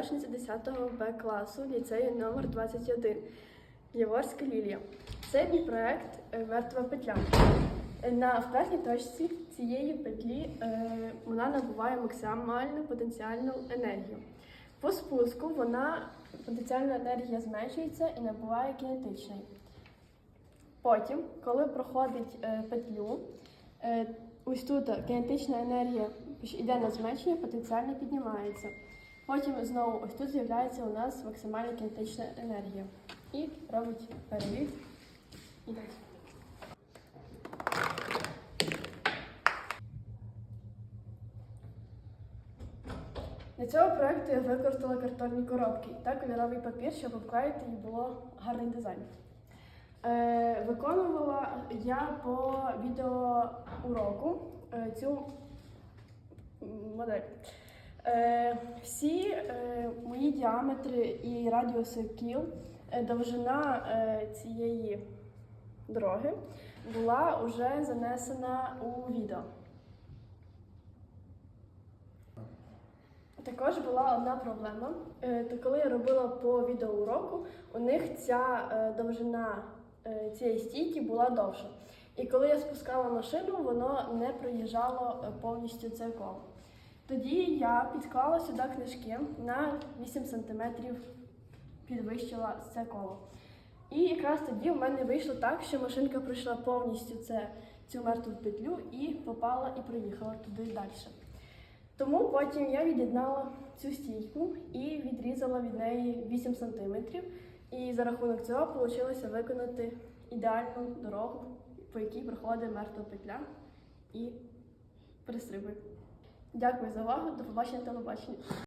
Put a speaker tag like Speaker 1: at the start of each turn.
Speaker 1: Учениця 10 Б класу ліцею номер 21 Яворська Лілія. Це мій проект е, Мертва петля. Е, На вперній точці цієї петлі е, вона набуває максимальну потенціальну енергію. По спуску вона потенціальна енергія зменшується і набуває кінетичний. Потім, коли проходить е, петлю, е, ось тут кінетична енергія йде на зменшення, потенціально піднімається. Потім знову ось тут з'являється у нас максимальна кінетична енергія. І робить перевід. І так. Для цього проекту я використала картонні коробки та кольоровий папір, щоб обклеїти і було гарний дизайн. Е, виконувала я по відеоуроку е, цю модель. Е, всі е, мої діаметри і радіуси кіл, е, довжина цієї дороги була вже занесена у відео. Також була одна проблема. То коли я робила по відеоуроку, у них ця довжина цієї стійки була довша. І коли я спускала машину, воно не проїжджало повністю це коло. Тоді я підклала сюди книжки на 8 см підвищила це коло. І якраз тоді в мене вийшло так, що машинка пройшла повністю це, цю мертву петлю і попала і проїхала туди далі. Тому потім я від'єднала цю стійку і відрізала від неї 8 см. І за рахунок цього вийшло виконати ідеальну дорогу, по якій проходить мертва петля і пристрибує. Дякую за увагу. До побачення на телебаченні.